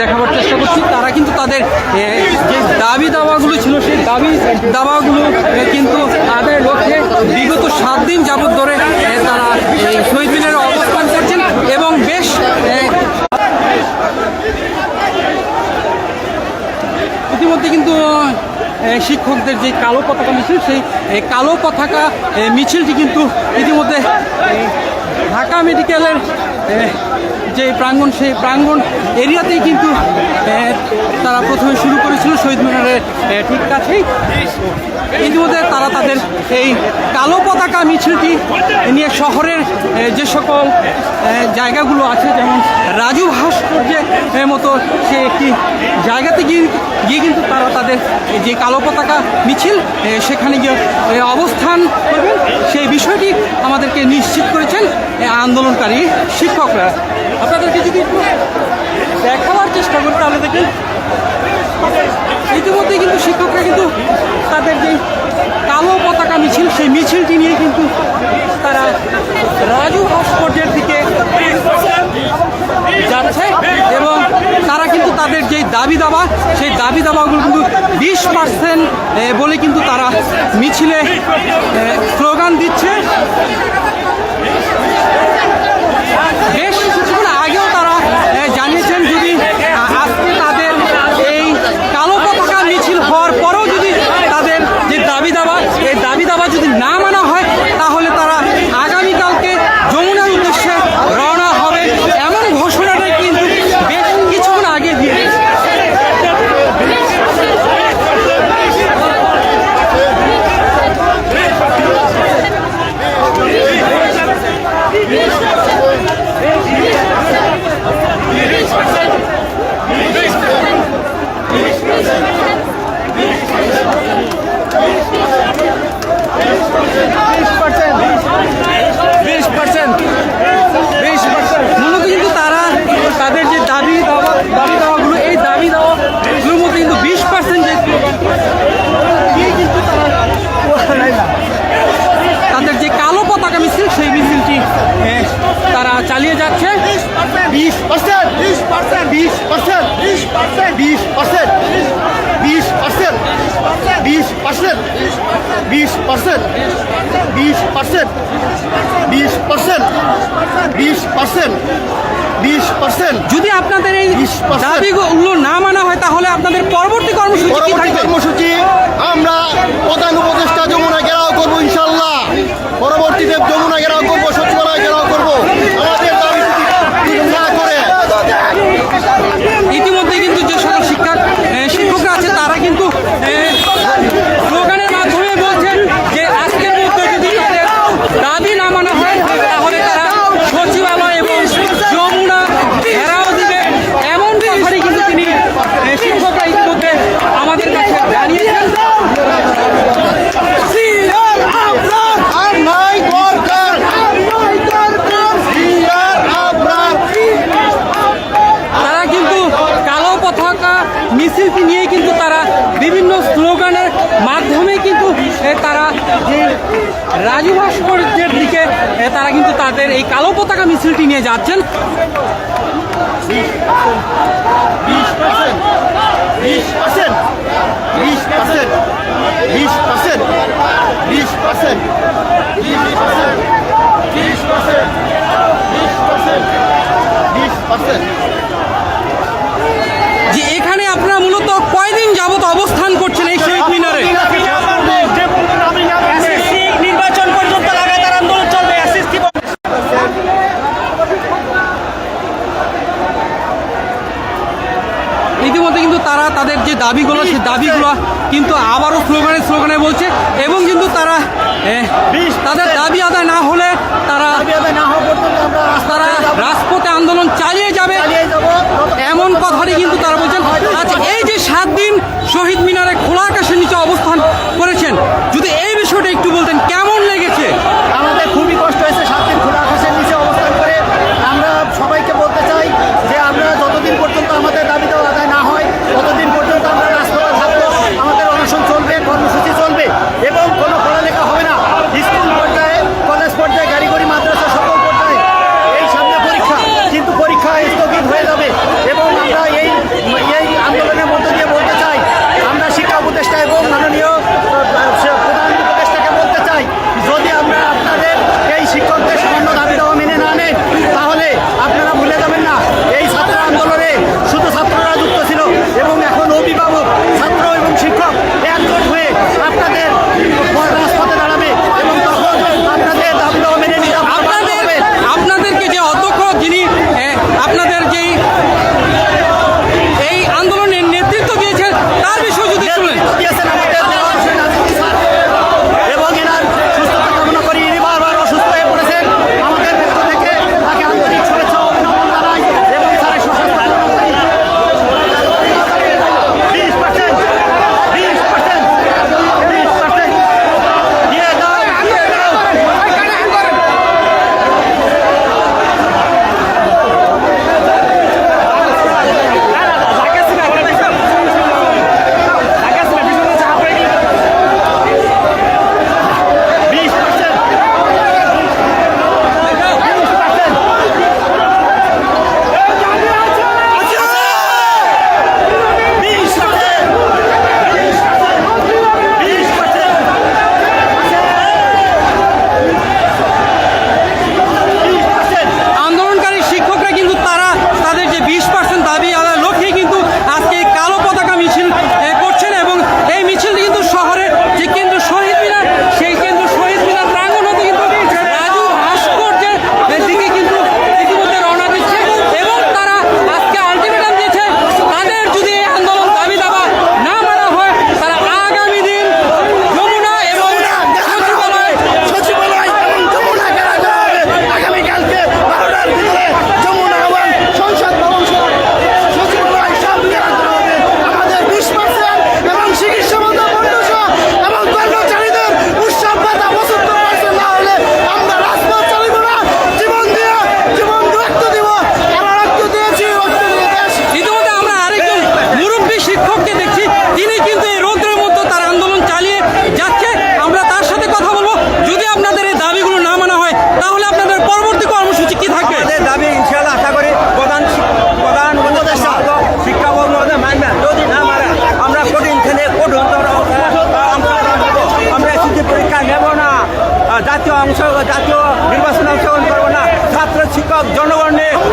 দেখাবার চেষ্টা করছি। তারা কিন্তু তাদের যে দাবি দাওয়াগুলো ছিল, সেই দাবি দাওয়াগুলো কিন্তু আদায়ের লক্ষ্যে বিগত সাত দিন যাবত ধরে তারা শহীদ মিনারে অবস্থান করছেন এবং বেশ ইতিমধ্যে কিন্তু শিক্ষকদের যে কালো পতাকা মিছিল, সেই কালো পতাকা মিছিলটি কিন্তু ইতিমধ্যে ঢাকা মেডিকেলের যে প্রাঙ্গণ, সেই প্রাঙ্গণ এরিয়াতেই কিন্তু তারা প্রথমে শুরু করেছিল শহীদ মিনারের ঠিক কাছেই। ইতিমধ্যে তারা তাদের এই কালো পতাকা মিছিলটি নিয়ে শহরের যে সকল জায়গাগুলো আছে, যেমন রাজু ভাস্কর্যের মতো সে একটি জায়গাতে গিয়ে গিয়ে কিন্তু তারা তাদের যে কালো পতাকা মিছিল সেখানে গিয়ে অবস্থান করবেন। সেই বিষয়টি আমাদেরকে নিশ্চিত করেছেন আন্দোলনকারী শিক্ষকরা। আপনাদেরকে যদি দেখাবার চেষ্টা করি তাহলে দেখি। ইতিমধ্যে কিন্তু শিক্ষকরা কিন্তু তাদের যে কালো পতাকা মিছিল, সেই মিছিলটি নিয়ে কিন্তু তারা রাজু ভাস্কর্যের দিকে যাচ্ছে এবং তারা কিন্তু তাদের যে দাবি দাবা, সেই দাবি দাবাগুলো কিন্তু বিশ পার্সেন্ট বলে কিন্তু তারা মিছিলে স্লোগান দিচ্ছে বেশ কিছুক্ষণ আগেও তারা এ, জানিয়েছেন যদি আ- আজকে তাদের এই কালো পতাকা মিছিল হওয়ার পরেও যদি তাদের যে দাবি দাবা এই দাবি দাবা যদি না মানা হয় তাহলে তারা আগামীকালকে যমুনার উদ্দেশ্যে রওনা হবে এমন ঘোষণাটা কিন্তু বেশ কিছুক্ষণ আগে দিয়ে বিশ পার্সেন্ট বিশ পার্সেন্ট মূলত কিন্তু তারা তাদের যে দাবি দাওয়া দাবি দাওয়াগুলো এই দাবি দাওয়াগুলোর মধ্যে কিন্তু বিশ পার্সেন্ট যে দিয়ে কিন্তু তারা তাদের যে কালো পতাকা মিছিল সেই মিছিলটি এ, তারা চালিয়ে যাচ্ছে বিশ পার্সেন্ট বিশ পার্সেন্ট বিশ পার্সেন্ট বিশ পার্সেন্ট বিশ পার্সেন্ট বিশ পার্সেন্ট বিশ পার্সেন্ট বিশ পার্সেন্ট বিশ পার্সেন্ট বিশ পার্সেন্ট বিশ পার্সেন্ট বিশ পার্সেন্ট যদি আপনাদের এই 20% রাজু ভাস্কর্যের দিকে তারা কিন্তু তাদের এই কালো পতাকা মিছিলটি নিয়ে যাচ্ছেন। যে এখানে আপনারা মূলত কয়দিন যাবত অবস্থান করছেন এই শহীদ মিনারে? যে দাবিগুলো সে দাবিগুলো কিন্তু আবারও স্লোগানে স্লোগানে বলছে এবং কিন্তু তারা তাদের দাবি আদায় ತಗೊಂಡು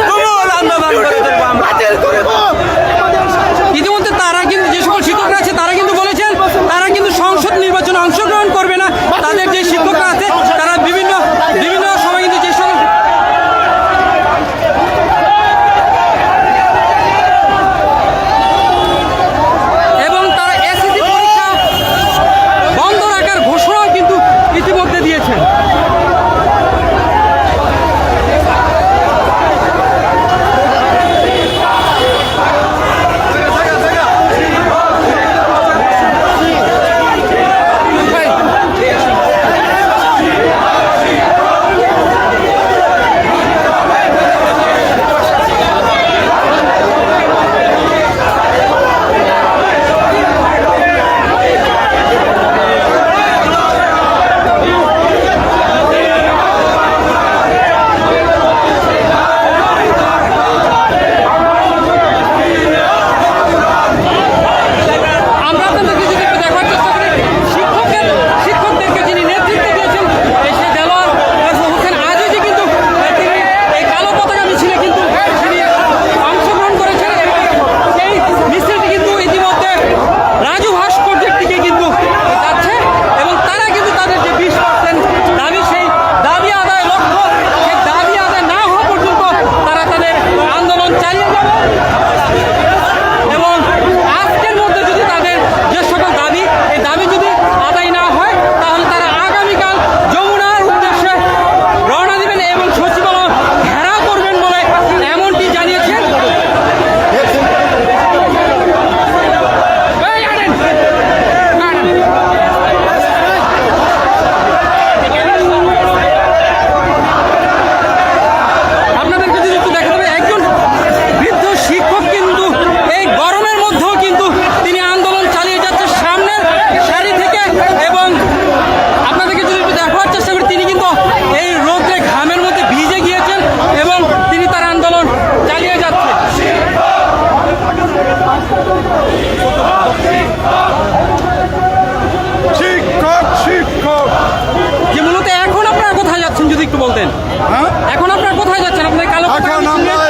এখন আপনারা কোথায় যাচ্ছেন? আপনাদের কালো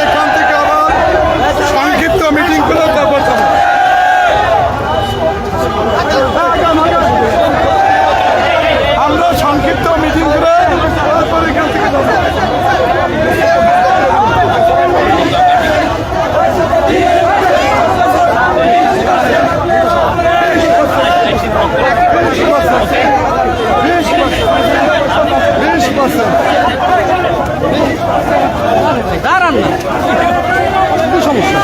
এখন থেকে সংক্ষিপ্ত আমরা সংক্ষিপ্ত Awesome. দাঁড়ান না। সমস্যা?